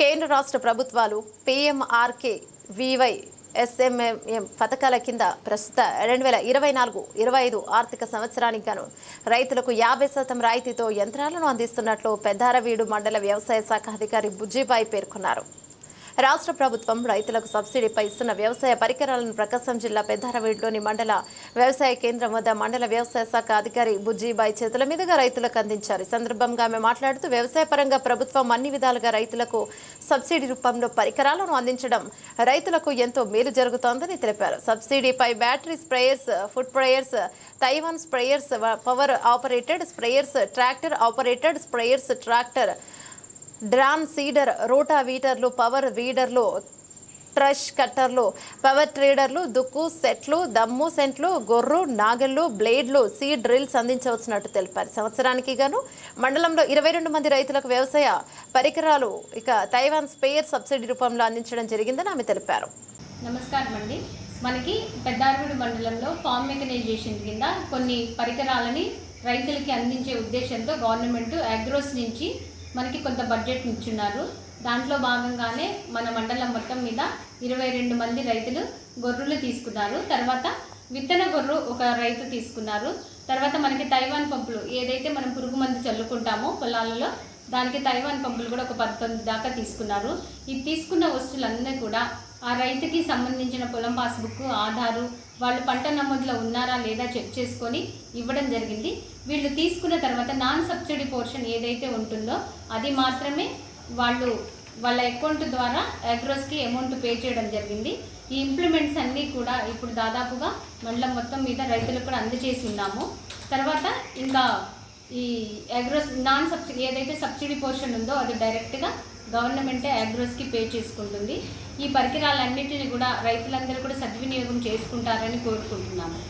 కేంద్ర రాష్ట్ర ప్రభుత్వాలు పీఎంఆర్కే వివై ఎస్ఎంఎంఎం పథకాల కింద ప్రస్తుత రెండు వేల ఇరవై నాలుగు ఇరవై ఐదు ఆర్థిక సంవత్సరానికి గాను రైతులకు యాభై శాతం రాయితీతో యంత్రాలను అందిస్తున్నట్లు పెద్దారవీడు మండల వ్యవసాయ శాఖ అధికారి బుజ్జిబాయి పేర్కొన్నారు. రాష్ట్ర ప్రభుత్వం రైతులకు సబ్సిడీపై ఇస్తున్న వ్యవసాయ పరికరాలను ప్రకాశం జిల్లా పెద్దారవీడులోని మండల వ్యవసాయ కేంద్రం వద్ద మండల వ్యవసాయ శాఖ అధికారి బుజ్జిబాయి చేతుల మీదుగా రైతులకు అందించారు. ఈ సందర్భంగా ఆమె మాట్లాడుతూ వ్యవసాయ పరంగా ప్రభుత్వం అన్ని విధాలుగా రైతులకు సబ్సిడీ రూపంలో పరికరాలను అందించడం రైతులకు ఎంతో మేలు జరుగుతోందని తెలిపారు. సబ్సిడీపై battery sprayers foot sprayers Taiwan sprayers power operated sprayers tractor operated sprayers tractor drum seeder రోటా వీటర్లు పవర్ వీడర్లు ట్రష్ కట్టర్లు పవర్ ట్రేడర్లు దుక్కు సెట్లు దమ్ము సెంట్లు గొర్రు నాగళ్ళు బ్లేడ్లు సీడ్ డ్రిల్స్ అందించవచ్చునట్టు తెలిపారు. సంవత్సరానికి గాను మండలంలో ఇరవై రెండు మంది రైతులకు వ్యవసాయ పరికరాలు ఇక తైవాన్ స్పేయర్ సబ్సిడీ రూపంలో అందించడం జరిగిందని ఆమె తెలిపారు. నమస్కారం అండి. మనకి పెద్దారవీడు మండలంలో ఫామ్ మెకనైజేషన్ కింద కొన్ని పరికరాలని రైతులకి అందించే ఉద్దేశంతో గవర్నమెంట్ అగ్రోస్ నుంచి మనకి కొంత బడ్జెట్ ఇచ్చున్నారు. దాంట్లో భాగంగానే మన మండలం మొత్తం మీద ఇరవై రెండు మంది రైతులు గొర్రెలు తీసుకున్నారు. తర్వాత విత్తన గొర్రు ఒక రైతు తీసుకున్నారు. తర్వాత మనకి తైవాన్ పంపులు ఏదైతే మనం పురుగు మందు చల్లుకుంటామో పొలాలలో దానికి తైవాన్ పంపులు కూడా ఒక పంతొమ్మిది దాకా తీసుకున్నారు. ఈ తీసుకున్న వస్తువులన్నీ కూడా ఆ రైతుకి సంబంధించిన పొలం పాస్బుక్ ఆధారు వాళ్ళు పంట నమోదులో ఉన్నారా లేదా చెక్ చేసుకొని ఇవ్వడం జరిగింది. వీళ్ళు తీసుకున్న తర్వాత నాన్ సబ్సిడీ పోర్షన్ ఏదైతే ఉంటుందో అది మాత్రమే వాళ్ళు వాళ్ళ అకౌంట్ ద్వారా అగ్రోస్కి అమౌంట్ పే చేయడం జరిగింది. ఈ ఇంప్లిమెంట్స్ అన్నీ కూడా ఇప్పుడు దాదాపుగా మండలం మొత్తం మీద రైతులకు కూడా అందజేసి ఉన్నాము. తర్వాత ఇంకా ఈ అగ్రోస్ నాన్ సబ్సిడీ ఏదైతే సబ్సిడీ పోర్షన్ ఉందో అది డైరెక్ట్గా గవర్నమెంటే అగ్రోస్కి పే చేసుకుంటుంది. ఈ పరికరాలన్నింటినీ కూడా రైతులందరూ కూడా సద్వినియోగం చేసుకుంటారని కోరుకుంటున్నాము.